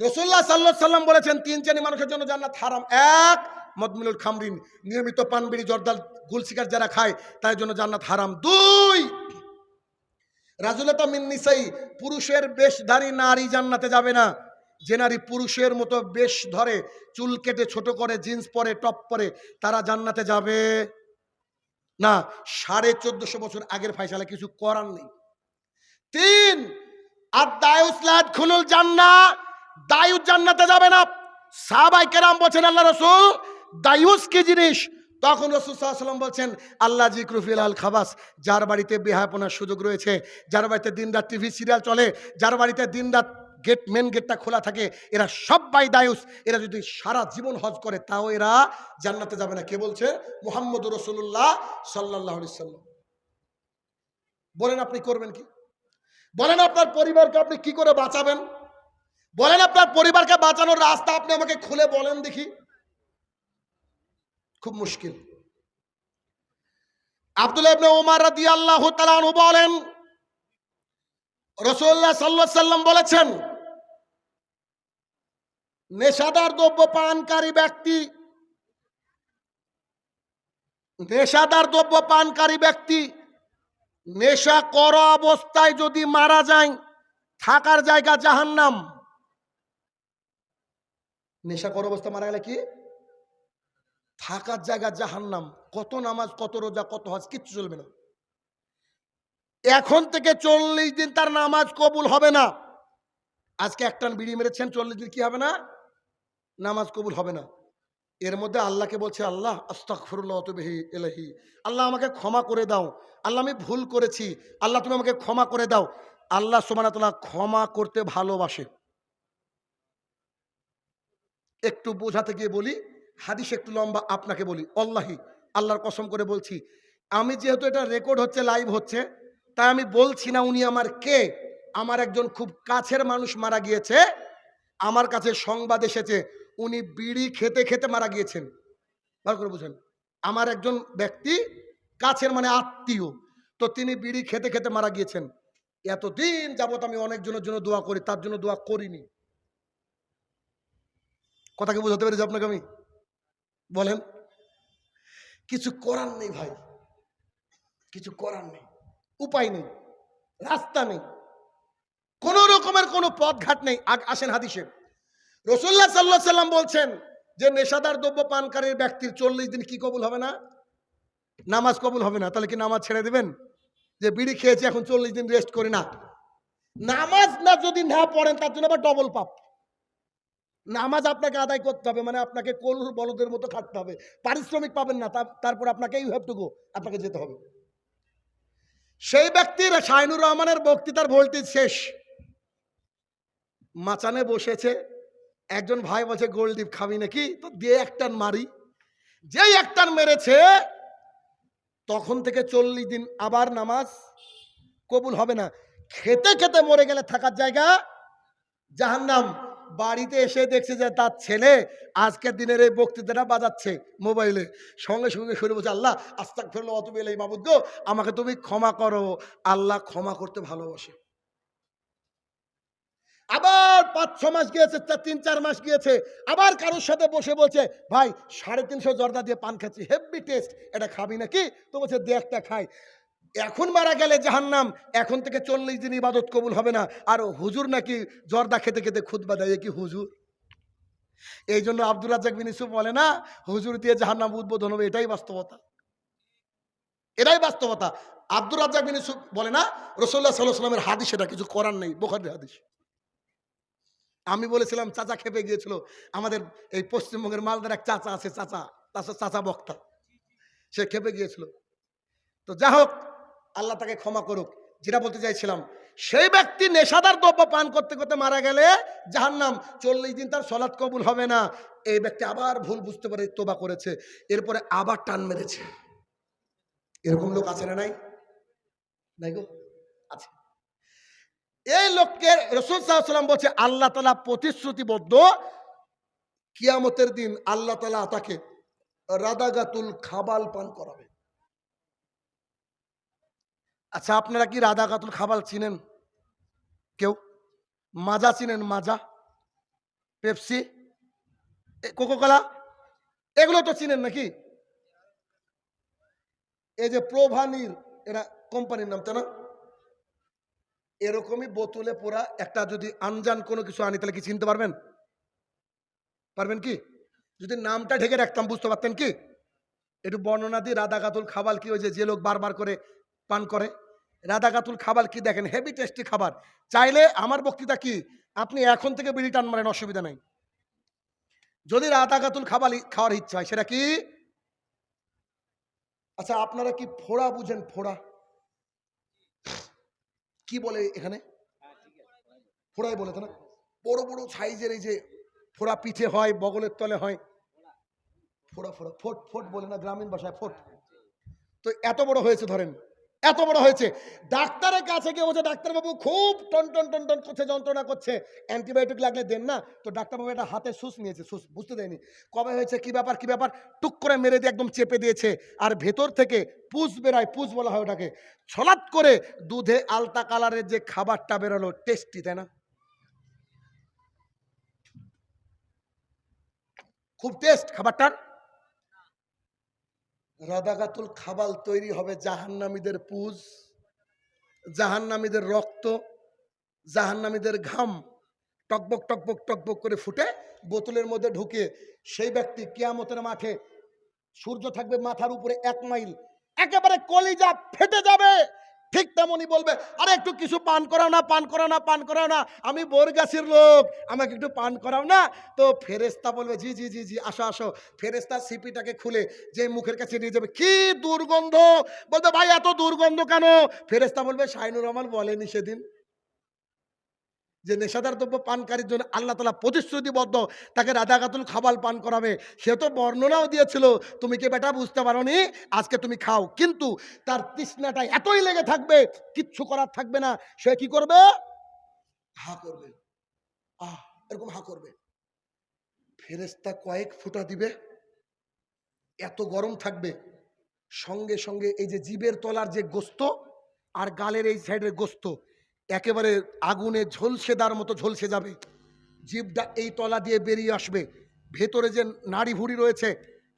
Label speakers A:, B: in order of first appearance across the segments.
A: রসুল্লাহ সাল্লাহ সাল্লাম বলেছেন, তিন শ্রেণি মানুষের জন্য জান্নাত হারাম। এক, মদমিনুল খামরিন, নিয়মিত পান বিড়ি জর্দাল গুল সিগারেট যারা খায় তার জন্য জান্নাত হারাম। দুই, রাজুলতা মিন নিসাই, পুরুষের বেশধারী নারী জান্নাতে যাবে না। যে নারী পুরুষের মতো বেশ ধরে, চুল কেটে ছোট করে, জিন্স পরে, টপ পরে, তারা জান্নাতে যাবে না। সাড়ে চোদ্দশো বছর আগের ফাইসালা, কিছু করার নেই। তিন আর দায়ুসলাদ খুলুল জান্না দায়ুস জান্নাতে যাবে না। সাহাবাই কেরাম বলছেন, আল্লাহ রসুল, দায়ুস কি জিনিস? তখন রসুল সাল্লাম বলছেন, আল্লাহ জিক্রুফিল আল খাবাস, যার বাড়িতে বেহাপনার সুযোগ রয়েছে, যার বাড়িতে দিন রাত টিভি সিরিয়াল চলে, যার বাড়িতে দিন রাত গেট মেন গেটটা খোলা থাকে, এরা সবাই দায়ুস। এরা যদি সারা জীবন হজ করে, তাও এরা জান্নাতে যাবে না। কে বলছে? মোহাম্মদ রসুল্লাহ সাল্লাহ সাল্লাম বলেন আপনি করবেন কি? বলেন আপনার পরিবারকে আপনি কি করে বাঁচাবেন? বলেন আপনার পরিবারকে বাঁচানোর রাস্তা আপনি আমাকে খুলে বলেন দেখি। খুব মুশকিল। আব্দুল্লাহ ইবনে ওমর রাদিয়াল্লাহু তাআলা আনহু বলেন, রাসূলুল্লাহ সাল্লাল্লাহু সাল্লাম বলেছেন, নেশাদার দ্রব্য পানকারী ব্যক্তি, নেশাদার দ্রব্য পানকারী ব্যক্তি নেশা কর অবস্থায় যদি মারা যায়, থাকার জায়গা জাহান্নাম। নেশা কর অবস্থা মারা গেলে কি? থাকার জায়গা জাহান্নাম। কত নামাজ, কত রোজা, কত হজ, কিচ্ছু চলবে না। এখন থেকে চল্লিশ দিন তার নামাজ কবুল হবে না। আজকে একটান বিড়ি মেরেছেন, চল্লিশ দিন কি হবে না? নামাজ কবুল হবে না। এর মধ্যে আল্লাহকে বলছে, আল্লাহ আস্তাকফরুল্লাহ তবিহি এলাহি আল্লাহ আমাকে ক্ষমা করে দাও। আল্লাহ, আমি ভুল করেছি। আল্লাহ, তুমি আমাকে ক্ষমা করে দাও। আল্লাহ সোমানাতলা ক্ষমা করতে ভালোবাসে। একটু বোঝাতে গিয়ে বলি, হাদিস একটু লম্বা আপনাকে বলি। অল্লাহি আল্লাহর কসম করে বলছি, আমি যেহেতু এটা রেকর্ড হচ্ছে লাইভ হচ্ছে, তাই আমি বলছি না উনি আমার কে। আমার একজন খুব কাছের মানুষ মারা গিয়েছে, আমার কাছে সংবাদ এসেছে, উনি বিড়ি খেতে খেতে মারা গিয়েছেন। ভালো করে বুঝেন, আমার একজন ব্যক্তি কাছের মানে আত্মীয়, তো তিনি বিড়ি খেতে খেতে মারা গিয়েছেন। এতদিন যাবত আমি অনেকজনের জন্য দোয়া করি, তার জন্য দোয়া করিনি। কথা কি বোঝাতে পেরেছি আপনাকে আমি। বলেন, কিছু করার নেই ভাই। কিছু করার নেই। উপায় নেই। রাস্তা নেই। কোন রকমের কোনো পথঘাট নেই। আসেন হাদিসে। রসুল্লাহ সাল্লাহ সাল্লাম বলছেন যে, নেশাদার দ্রব্য পানকারীর ব্যক্তির চল্লিশ দিন কি কবুল হবে না? নামাজ কবুল হবে না। তাহলে কি নামাজ ছেড়ে দেবেন? যে, বিড়ি খেয়েছে, এখন চল্লিশ দিন রেস্ট করি না। নামাজ না যদি না পড়েন, তার জন্য আবার ডবল পাপ। নামাজ আপনাকে আদায় করতে হবে মানে আপনাকে কোল বলদের মতো খাটতে হবে। পারিশ্রমিক পাবেন না তারপর আপনাকে ইউ হ্যাভ টু গো, আপনাকে যেতে হবে। সেই ব্যক্তির শাইনুর রহমানের বক্তৃতার ভোল্টেজ শেষ। মাচানে বসেছে, একজন ভাই বলছে গোলডিপ খাবি নাকি? তো দিয়ে একটান মারি। যেই একটান মেরেছে, তখন থেকে চল্লিশ দিন আবার নামাজ কবুল হবে না। খেতে খেতে মরে গেলে থাকার জায়গা জাহান্নাম। বাড়িতে এসে দেখছে যে তার ছেলে আজকের দিনের এই বক্তৃতাটা বাজাচ্ছে মোবাইলে। সঙ্গে সঙ্গে শুরু বলছে, আল্লাহ আস্তাক ফেরলো অত বেলে বাবুদ গো, আমাকে তুমি ক্ষমা করো। আল্লাহ ক্ষমা করতে ভালোবাসে। আবার পাঁচ, ছ মাস গিয়েছে তিন, চার মাস গিয়েছে, আবার কারোর সাথে বসে বলছে, ভাই, সাড়ে তিনশো জর্দা দিয়ে পান খাচ্ছি, হেভি টেস্ট, এটা খাবি নাকি? তো বলছে, দে একটা খাই। এখন মারা গেলে জাহান্নাম, এখন থেকে চল্লিশ দিন ইবাদত কবুল হবে না। আর হুজুর নাকি জর্দা খেতে খেতে খুদবা দেয় কি হুজুর? এই জন্য আব্দুল রাজ্জাক বিন ইউসুফ বলে না, হুজুর দিয়ে জাহান্নাম উদ্বোধন হবে, এটাই বাস্তবতা। এটাই বাস্তবতা। আব্দুল রাজ্জাক বিন ইউসুফ বলে না সাল্লাহ সাল্লামের হাদিস, এটা কিছু করার নেই, বোখারের হাদিস। আমি বলেছিলাম, চাচা খেপে গিয়েছিল। আমাদের এই পশ্চিমবঙ্গের মালদার এক চাচা আছে, চাচা চাচা চাচা বক্তা। সে খেপে গিয়েছিল। তো যা হোক আল্লাহ তাকে ক্ষমা করুক। যেটা বলতে চাইছিলাম, সেই ব্যক্তি নেশাদার দ্রব্য পান করতে করতে মারা গেলে যাহার নাম চল্লিশ দিন তার সলাৎ কবুল হবে না। এই ব্যক্তি আবার ভুল বুঝতে পারে, তোবা করেছে, এরপরে আবার টান মেরেছে। এরকম লোক আছে না নাই? নাই গো? আছে। এই লোককে রসুল সাল্লাম বলছে, আল্লাহ তালা প্রতিশ্রুতিবদ্ধ, কিয়ামতের দিন আল্লাহ তালা তাকে রাদাগাতুল খাবাল পান করাবে। আচ্ছা আপনারা কি রাদাগাতুল খাবার চিনেন? কেউ? মাজা চিনেন? মাজা? পেপসি? কোকো কোলা এগুলো তো চিনেন নাকি? এই যে প্রভানির, এরা কোম্পানির নাম, তাই না? এরকমই বোতলে পোড়া একটা যদি আনজান কোনো কিছু আনি, তাহলে কি চিনতে পারবেন? পারবেন কি? যদি নামটা ঢেকে রাখতাম, বুঝতে পারতেন কি? একটু বর্ণনা দিয়ে রাধা কাতুল খাবার কি ওই যে লোক বারবার করে পান করে। রাধা কাতুল খাবার কি দেখেন? হেভি টেস্টি খাবার। চাইলে আমার বক্তৃতা কি? আপনি এখন থেকে বিড়ি টান মারেন, অসুবিধা নাই। যদি রাধা কাতুল খাবার খাওয়ার ইচ্ছা হয়, সেটা কি? আচ্ছা আপনারা কি ফোড়া বুঝেন? ফোড়া। কি বলে এখানে? ফোড়াই বলে তো না? বড় বড় সাইজের এই যে ফোড়া পিঠে হয়, বগলের তলে হয়। ফোড়া ফোড়া, ফোট ফোট বলে না, গ্রামীণ ভাষায় ফোট। তো এত বড় হয়েছে ধরেন। এত বড় হয়েছে। ডাক্তারের কাছে গিয়ে বলছে, ডাক্তারবাবু, খুব টন টন টন টন করছে, যন্ত্রণা করছে। অ্যান্টিবায়োটিক লাগলে দেন না। তো ডাক্তারবাবু এটা হাতে সুস নিয়েছে, সুস বুঝতে দেয়নি। কবে হয়েছে, কি ব্যাপার কি ব্যাপার? টুক করে মেরে দিয়ে একদম চেপে দিয়েছে। আর ভেতর থেকে পুষ বেরায়, পুষ বলা হয় ওটাকে। ছলাৎ করে দুধে আলতা কালারের যে খাবারটা বেরোলো, টেস্টি, তাই না? খুব টেস্ট খাবারটার। রাধাগাতুল খাবাল তৈরি হবে জাহান্নামীদের পুজ, জাহান্নামীদের রক্ত, জাহান্নামীদের ঘাম। টকবক টকবক টকবক করে ফুটে বোতলের মধ্যে ঢুকে সেই ব্যক্তি কেয়ামতের মাঠে সূর্য থাকবে মাথার উপরে এক মাইল। একেবারে কলিজা ফেটে যাবে। ঠিক তেমনই বলবে, আরে একটু কিছু পান করাও না, পান করাও না, পান করাও না, আমি বোর গাছের লোক, আমাকে একটু পান করাও না। তো ফেরেস্তা বলবে, জি জি জি জি, আসো আসো। ফেরেস্তা সিপিটাকে খুলে যে মুখের কাছে নিয়ে যাবে, কি দুর্গন্ধ? বলবে, ভাই, এত দুর্গন্ধ কেন? ফেরেস্তা বলবে শাইনুর রহমান বলেনি সেদিন। যে নেশাদার দ্রব্য পানকারীর জন্য আল্লাহ তালা প্রতিশ্রুতিবদ্ধ, তাকে রাধাগাতুল খাবাল পান করাবে। সে তো বর্ণনাও দিয়েছিল, তুমি কি বেটা বুঝতে পারোনি? আজকে তুমি খাও। কিন্তু তার তৃষ্ণাটা এতই লেগে থাকবে, কিচ্ছু করার থাকবে না। সে কি করবে? হা করবে। আহ, এরকম হা করবে। ফেরেস্তা কয়েক ফুটা দিবে, এত গরম থাকবে। সঙ্গে সঙ্গে এই যে জীবের তলার যে গোস্ত আর গালের এই সাইডের গোস্ত একেবারে আগুনে ঝলসে দেওয়ার মতো ঝলসে যাবে। জীবটা এই তলা দিয়ে বেরিয়ে আসবে। ভেতরে যে নাড়ি ভুড়ি রয়েছে,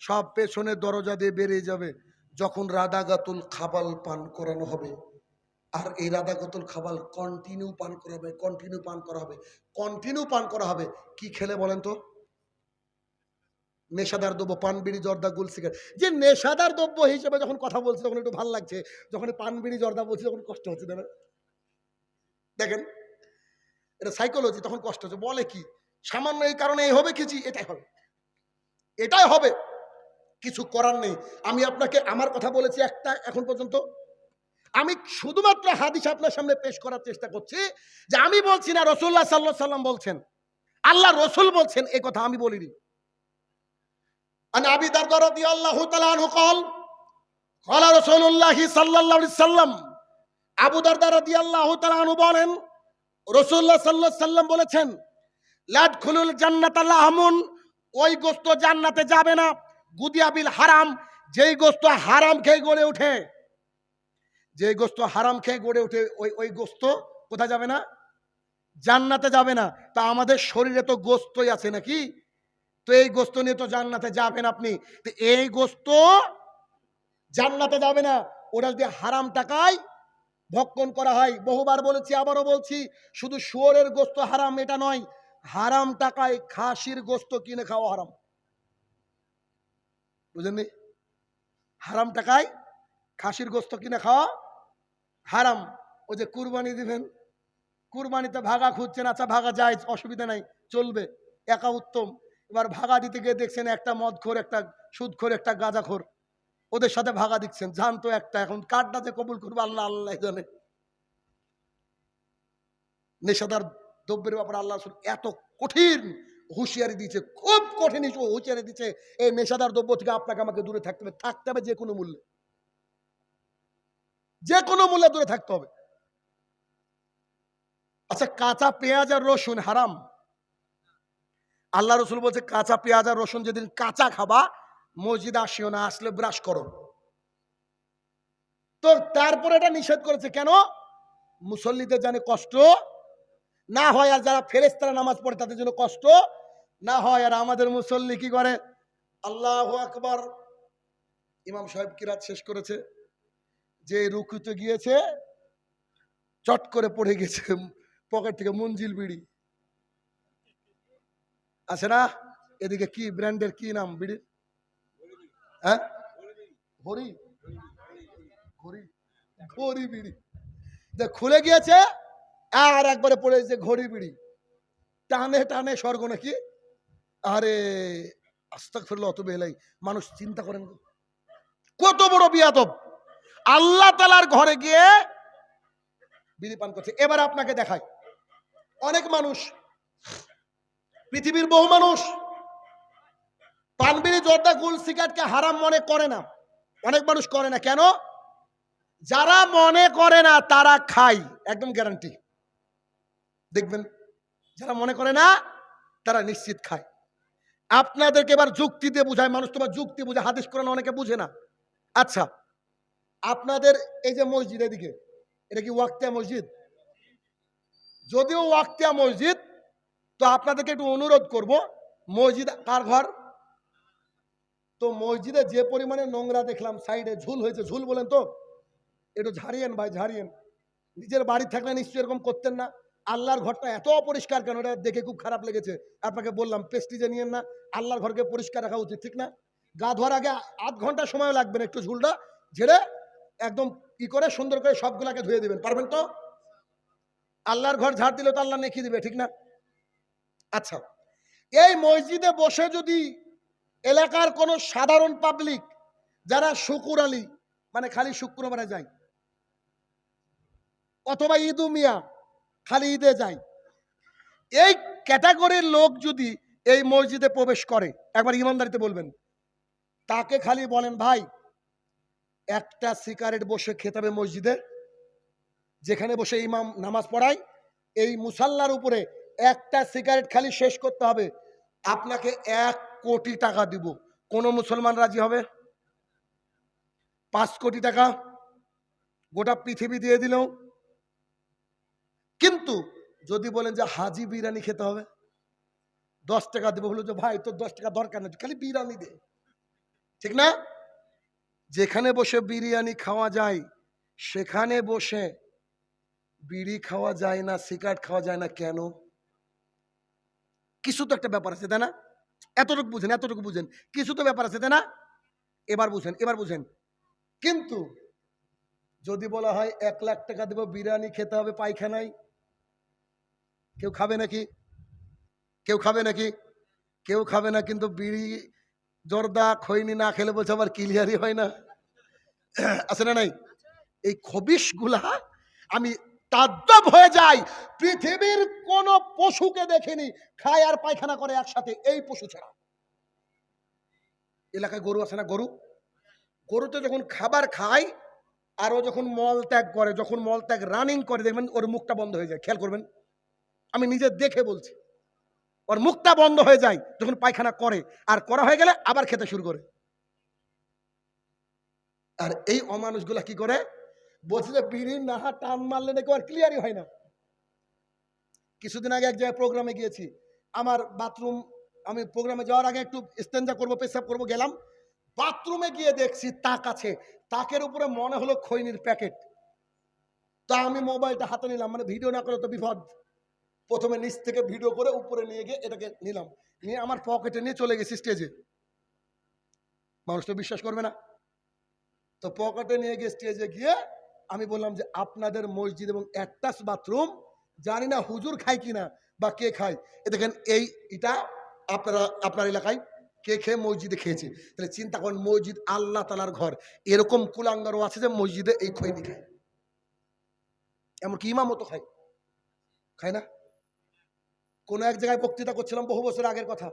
A: সব পেছনের দরজা দিয়ে বেরিয়ে যাবে। যখন রাধাগাতুল খাবাল পান করানো হবে, আর এই রাধাগাতুল খাবাল কন্টিনিউ পান করা হবে কন্টিনিউ পান করা হবে কন্টিনিউ পান করা হবে, কি খেলে বলেন তো? নেশাদার দ্রব্য পান বিড়ি জর্দা গুল সিগারেট যে নেশাদার দ্রব্য হিসেবে যখন কথা বলছে, তখন একটু ভালো লাগছে। যখন পান বিড়ি জর্দা বলছে, তখন কষ্ট হচ্ছে দেখেন দেখেন, এটা সাইকোলজি তখন কষ্ট হচ্ছে। বলে কি, সামান্য এই কারণে এই হবে কিছু এটাই হবে। এটাই হবে। কিছু করার নেই। আমি আপনাকে আমার কথা বলেছি একটা এখন পর্যন্ত। আমি শুধুমাত্র হাদিস আপনার সামনে পেশ করার চেষ্টা করছি যে আমি বলছি না রসুল্লাহ সাল্লা সাল্লাম বলছেন। আল্লাহ রসুল বলছেন এ কথা আমি বলিনি। আবি দরদি আল্লাহ তালা কল, কলা রসুল্লাহি সাল্লাহ সাল্লাম আবু দারদা রাদিয়াল্লাহু তাআলা আনহু বলেন, রাসূলুল্লাহ সাল্লাল্লাহু আলাইহি সাল্লাম বলেছেন, লাদখুলুল জান্নাত আল্লাহ লাহমুন, ওই গোস্ত জান্নাতে যাবে না গুদিয়াবিল হারাম, যেই গোস্ত হারাম খেয়ে গড়ে ওঠে, যেই গোস্ত হারাম খেয়ে গড়ে ওঠে, ওই ওই গোস্ত কোথায় যাবে না? জান্নাতে যাবে না। তা আমাদের শরীরে তো গোস্তই আছে নাকি? তো এই গোস্ত নিয়ে তো জান্নাতে যাবেন আপনি। তো এই গোস্ত জান্নাতে যাবে না। ওটা যদি হারাম টাকায় ভক্ষণ করা হয়। বহুবার বলেছি, আবারও বলছি, শুধু শুয়োরের গোস্ত হারাম, এটা নয়। হারাম টাকায় খাসির গোস্ত কিনে খাওয়া হারাম। বুঝেননি? হারাম টাকায় খাসির গোস্ত কিনে খাওয়া হারাম। ওই যে কুরবানি দিবেন, কুরবানিতে ভাগা খুঁজছেন আচ্ছা ভাগা যায়, অসুবিধা নাই, চলবে, একা উত্তম। এবার ভাগা দিতে গিয়ে দেখছেন একটা মদখোর, একটা সুদখোর, একটা গাঁজাখোর। ওদের সাথে ভাগা দিচ্ছেন। জান তো একটা এখন, কারটা যে কবুল করবে আল্লাহ আল্লাহ জানে। নেশাদার দ্রব্যের ব্যাপারে আল্লাহ এত কঠিন হুঁশিয়ারি দিয়েছে, খুব কঠিন হুঁশিয়ারি দিচ্ছে এই নেশাদার দ্রব্য থেকে আপনাকে আমাকে দূরে থাকতে হবে থাকতে হবে যে কোনো মূল্যে। যে কোনো মূল্যে দূরে থাকতে হবে। আচ্ছা কাঁচা পেঁয়াজ আর রসুন হারাম। আল্লাহ রসুল বলছে, কাঁচা পেঁয়াজ আর রসুন যেদিন কাঁচা খাবা মসজিদ আসিও না, আসলে ব্রাশ করো। তো তারপরে এটা নিষেধ করেছে, কেন? মুসল্লিদের জানে কষ্ট। না হয় আর যারা ফেরেস্তারা নামাজ পড়ে তাদের জন্য কষ্ট। না হয় আর আমাদের মুসল্লি কি করে? আল্লাহ আকবার। ইমাম সাহেব কিরাত শেষ করেছে। যে রুকুতে গিয়েছে, চট করে পড়ে গেছে, পকেট থেকে মঞ্জিল বিড়ি। আছে না? এদিকে কি, ব্র্যান্ডের কি নাম বিড়ির হ্যাঁ? হরি ঘড়ি। ঘড়ি বিড়ি। যে খুলে গিয়েছে আর একবারে পড়েছে ঘড়ি বিড়ি। টানে টানে স্বর্গ নাকি? আরে আস্তাক ফিরল অত বেলাই মানুষ চিন্তা করেন। কত বড় বিয়াদব! আল্লাহ তালার ঘরে গিয়ে বিড়ি পান করছে। এবার আপনাকে দেখায় অনেক মানুষ পৃথিবীর বহু মানুষ পানবিড়ি, জর্দা, গুল সিগারেটকে হারাম মনে করে না। অনেক মানুষ করে না। কেন? যারা মনে করে না, তারা খায়। একদম গ্যারান্টি দেখবেন, যারা মনে করে না, তারা নিশ্চিত খায়। আপনাদেরকে এবার যুক্তি দিয়ে বুঝায় মানুষ তোমার যুক্তি বুঝে, হাদিস করে না অনেকে বুঝে না। আচ্ছা আপনাদের এই যে মসজিদ এদিকে, এটা কি ওয়াক্তিয়া মসজিদ? যদিও ওয়াক্তিয়া মসজিদ, তো আপনাদেরকে একটু অনুরোধ করব, মসজিদ কার ঘর তো মসজিদে যে পরিমাণে নোংরা দেখলাম, সাইডে ঝুল হয়েছে, ঝুল বলেন তো? একটু ঝাড়িয়েন ভাই, ঝাড়িয়েন। নিজের বাড়ি থাকলে নিশ্চয়ই এরকম করতেন না। আল্লাহর ঘরটা এত অপরিষ্কার কেন? এটা দেখে খুব খারাপ লেগেছে। আপনাকে বললাম, পেস্টিজে নিয়েন না। আল্লাহর ঘরকে পরিষ্কার রাখা উচিত, ঠিক না? গা ধোয়ার আগে আধ ঘণ্টা সময় লাগবে না একটু ঝুলটা, ঝেড়ে একদম ই করে, সুন্দর করে সবগুলাকে ধুয়ে দিবেন। পারবেন তো? আল্লাহর ঘর ঝাড় দিলে তো আল্লাহ নেকি দিবে, ঠিক না? আচ্ছা এই মসজিদে বসে যদি এলাকার কোনো সাধারণ পাবলিক যারা শুকুর আলী মানে খালি শুক্রবারে যায়, অথবা ঈদু মিয়া খালি ঈদে যায়, এই ক্যাটাগরির লোক যদি এই মসজিদে প্রবেশ করে, একবার ইমানদারিতে বলবেন, তাকে খালি বলেন, ভাই, একটা সিগারেট বসে খেতে হবে মসজিদে, যেখানে বসে ইমাম নামাজ পড়ায়, এই মুসাল্লার উপরে একটা সিগারেট খালি শেষ করতে হবে, আপনাকে এক কোটি টাকা দিব। কোন মুসলমান রাজি হবে? পাঁচ কোটি টাকা গোটা পৃথিবী দিয়ে দিলেও। কিন্তু যদি বলেন যে হাজি বিরিয়ানি খেতে হবে, দশ টাকা দেবো বলে যে ভাই, তোর দশ টাকা দরকার নেই খালি বিরিয়ানি দে। ঠিক না? যেখানে বসে বিরিয়ানি খাওয়া যায়, সেখানে বসে বিড়ি খাওয়া যায় না, সিগারেট খাওয়া যায় না কেন? কিছু তো একটা ব্যাপার আছে, তাই না? এতটুকু বুঝেন এতটুকু বুঝেন। কিছু তো ব্যাপার আছে, তাই না? এবার বুঝেন এবার বুঝেন। কিন্তু যদি বলা হয় এক লাখ টাকা দেবো, বিরিয়ানি খেতে হবে পায়খানায়, কেউ খাবে নাকি? কেউ খাবে নাকি? কেউ খাবে না, কিন্তু বিড়ি, জর্দা, খৈনি না খেলে বলছে আবার ক্লিয়ারই হয় না। আছে না নাই? এই খবিশগুলা আমি তাজ্জব হয়ে যায়। পৃথিবীর কোন পশুকে দেখিনি, খায় আর পায়খানা করে একসাথে, এই পশু ছাড়া। এলাকায় গরু আছে না গরু? গরুতে যখন খাবার খায় আর ও যখন মল ত্যাগ করে, যখন মল ত্যাগ রানিং করে, দেখবেন ওর মুখটা বন্ধ হয়ে যায়। খেয়াল করবেন, আমি নিজে দেখে বলছি। ওর মুখটা বন্ধ হয়ে যায় যখন পায়খানা করে, আর করা হয়ে গেলে আবার খেতে শুরু করে। আর এই অমানুষগুলা কি করে? বলছে যে বিড়ির নাহা টান মারলে নাকি আর ক্লিয়ারই হয় না। কিছুদিন আগে এক জায়গায় প্রোগ্রামে গিয়েছি। আমার বাথরুম আমি প্রোগ্রামে যাওয়ার আগে একটু স্টেঞ্জা করব, পেশাব করব, গেলাম। বাথরুমে গিয়ে দেখছি তাক আছে। তাকের উপরে মনে হলো খৈনির প্যাকেট। তা আমি মোবাইলটা হাতে নিলাম। মানে ভিডিও না করে তো বিপদ। প্রথমে নিচ থেকে ভিডিও করে উপরে নিয়ে গিয়ে এটাকে নিলাম। নিয়ে আমার পকেটে নিয়ে চলে গেছি স্টেজে মানুষ তো বিশ্বাস করবে না। তো পকেটে নিয়ে গিয়ে স্টেজে গিয়ে আমি বললাম যে আপনাদের মসজিদ এবং অ্যাটাচ বাথরুম, জানি না হুজুর খায় কিনা বা কে খায়। এ দেখেন, এই এটা আপনারা, আপনার এলাকায় কে খেয়ে মসজিদে খেয়েছে। তাহলে চিন্তা করেন, মসজিদ আল্লাহ তালার ঘর। এরকম কুলাঙ্গারও আছে যে মসজিদে এই খৈনি খায়। এমনকি ইমামও তো খায়। খায় না? কোনো এক জায়গায় বক্তৃতা করছিলাম বহু বছর আগের কথা।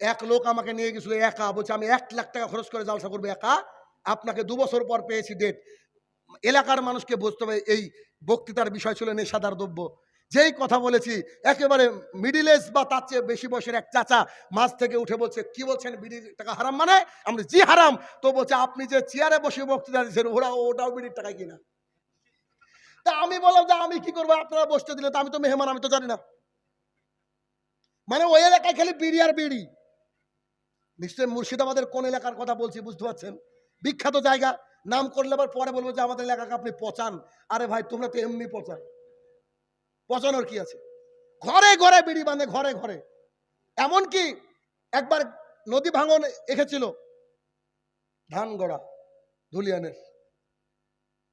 A: এক লোক আমাকে নিয়ে গেছিল একা, বলছে, আমি এক লাখ টাকা খরচ করে জালসা করব একা। আপনাকে দু বছর পর পেয়েছি ডেট এলাকার মানুষকে বুঝতে হবে। এই বক্তৃতার বিষয় ছিল নেশাদার দ্রব্য। যেই কথা বলেছি, একেবারে মিডিল এজ বা তার চেয়ে বেশি বয়সের এক চাচা মাছ থেকে উঠে বলছে, কি বলছেন বিড়ির টাকা হারাম মানে? আমরা জি, হারাম। তো বলছে, আপনি যে চেয়ারে বসে বক্তৃতা দিচ্ছেন, ওরা, ওটাও বিড়ির টাকা কিনা? তা আমি বললাম যে, আমি কি করব? আপনারা বসতে দিলে তো আমি তো মেহমান, আমি তো জানি না। মানে ওই এলাকায় খালি বিড়ি আর বিড়ি। নিশ্চয় মুর্শিদাবাদের কোন এলাকার কথা বলছি, বুঝতে পারছেন? বিখ্যাত জায়গা। নাম করলে আবার পরে বলব যে আমাদের এলাকাকে আপনি পচান। আরে ভাই, তোমরা তো এমনি পচান। পচানোর কি আছে? ঘরে ঘরে বিড়ি বাঁধে, ঘরে ঘরে। এমনকি একবার নদী ভাঙন এঁকেছিল, ধানগড়া, ধুলিয়ানের,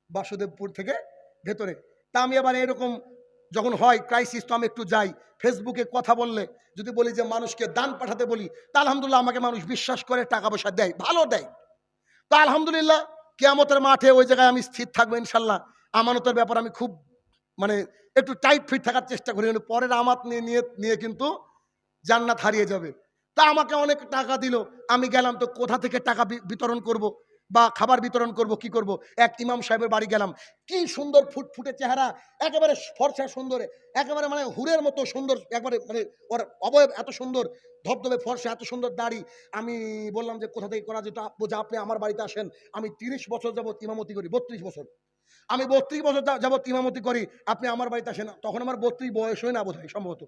A: বাসুদেবপুর থেকে ভেতরে। তা আমি আবার এরকম যখন হয় ক্রাইসিস তো আমি একটু যাই। ফেসবুকে কথা বললে, যদি বলি যে মানুষকে দান পাঠাতে বলি, তা আলহামদুলিল্লাহ আমাকে মানুষ বিশ্বাস করে, টাকা পয়সা দেয়, ভালো দেয়। তা আলহামদুলিল্লাহ কেয়ামতের মাঠে ওই জায়গায় আমি স্থির থাকব ইনশাল্লাহ। আমানতের ব্যাপার আমি খুব মানে একটু টাইট ফিট থাকার চেষ্টা করি। কিন্তু পরের আমাত নিয়ে নিয়ে নিয়ে কিন্তু জান্নাত হারিয়ে যাবে। তা আমাকে অনেক টাকা দিল। আমি গেলাম তো কোথা থেকে টাকা বিতরণ করব? বা খাবার বিতরণ করব, কি করব? এক ইমাম সাহেবের বাড়ি গেলাম। কি সুন্দর ফুটফুটে চেহারা, একেবারে ফর্সা সুন্দর, একেবারে মানে হুরের মতো সুন্দর, একবারে মানে ওর অবয়ব এত সুন্দর, ধবধবে ফর্সা, এত সুন্দর দাড়ি। আমি বললাম যে, কোথা থেকে করা যেত? যে আপনি আমার বাড়িতে আসেন, আমি তিরিশ বছর যাবত ইমামতি করি, বত্রিশ বছর। আমি বত্রিশ বছর যা- যাবত ইমামতি করি, আপনি আমার বাড়িতে আসেন, তখন আমার বত্রিশ বয়স হয় না বোধ হয় সম্ভবত।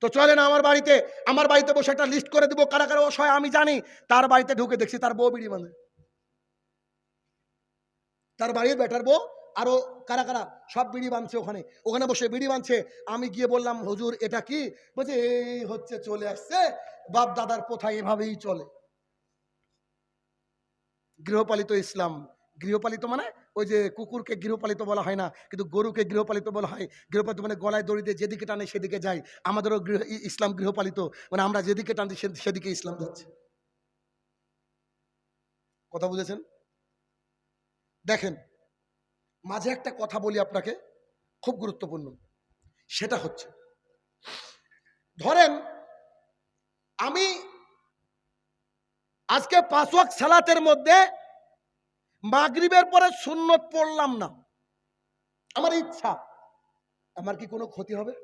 A: তো চলেন আমার বাড়িতে আমার বাড়িতে বসে একটা লিস্ট করে দিব, কারা কারা অসহায় আমি জানি, তার বাড়িতে ঢুকে দেখছি, তার বউ বিড়ি বাঁধে। তার বাড়ির বেটার বউ, আরও কারা কারা, সব বিড়ি বাঁধছে ওখানে। ওখানে বসে বিড়ি বাঁধছে আমি গিয়ে বললাম, হুজুর, এটা কি? বলছে, এই হচ্ছে, চলে আসছে। বাপ দাদার কোথায় এভাবেই চলে। গৃহপালিত ইসলাম। গৃহপালিত মানে ওই যে কুকুরকে গৃহপালিত বলা হয় না, কিন্তু গরুকে গৃহপালিত বলা হয়। গৃহপালিত মানে গলায় দড়ি দিয়ে যেদিকে টানে সেদিকে যায়। আমাদেরও গৃহ ইসলাম গৃহপালিত। মানে আমরা যেদিকে টানছি সেদিকে ইসলাম যাচ্ছে। কথা বুঝেছেন? দেখেন মাঝে একটা কথা বলি আপনাকে খুব গুরুত্বপূর্ণ। সেটা হচ্ছে ধরেন আমি আজকে পাঁচ সালাতের মধ্যে মাগরিবের পরে সুন্নত পড়লাম না। আমার ইচ্ছা আমার কি কোনো ক্ষতি হবে?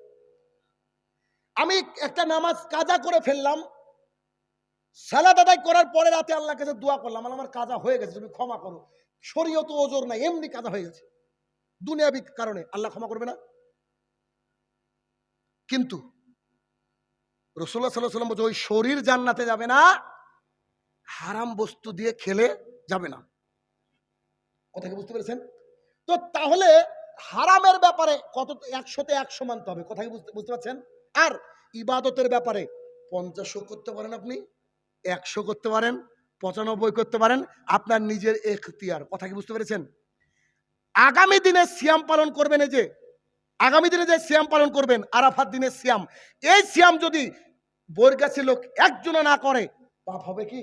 A: আমি একটা নামাজ কাজা করে ফেললাম সালাদ আদায় করার পরে রাতে আল্লাহর কাছে দোয়া করলাম আল্লাহ, আমার কাজা হয়ে গেছে তুমি ক্ষমা করো। শরীয়ত ওজোর নাই, এমনি কাদা হয়ে গেছে। দুনিয়াবি কারণে, আল্লাহ ক্ষমা করবে না। কিন্তু রসুল্লাহ সাল্লাহ সাল্লাম বলছে, ওই শরীর জান্নাতে যাবে না, হারাম বস্তু দিয়ে খেলে যাবে না। কথা কি বুঝতে পেরেছেন? তো তাহলে হারামের ব্যাপারে কত, একশোতে একশো মানতে হবে, কথা কি বুঝতে বুঝতে পারছেন? আর ইবাদতের ব্যাপারে পঞ্চাশও করতে পারেন আপনি, একশো করতে পারেন। পঁচানব্বই করতে পারেন, আপনার নিজের এখতিয়ার। কথা কি বুঝতে পেরেছেন? আগামী দিনে সিয়াম পালন করবেন এই যে, আগামী দিনে যে সিয়াম পালন করবেন, আরাফাত দিনে সিয়াম। এই সিয়াম যদি বৈর কাছে লোক একজনে না করে, পাপ হবে কি?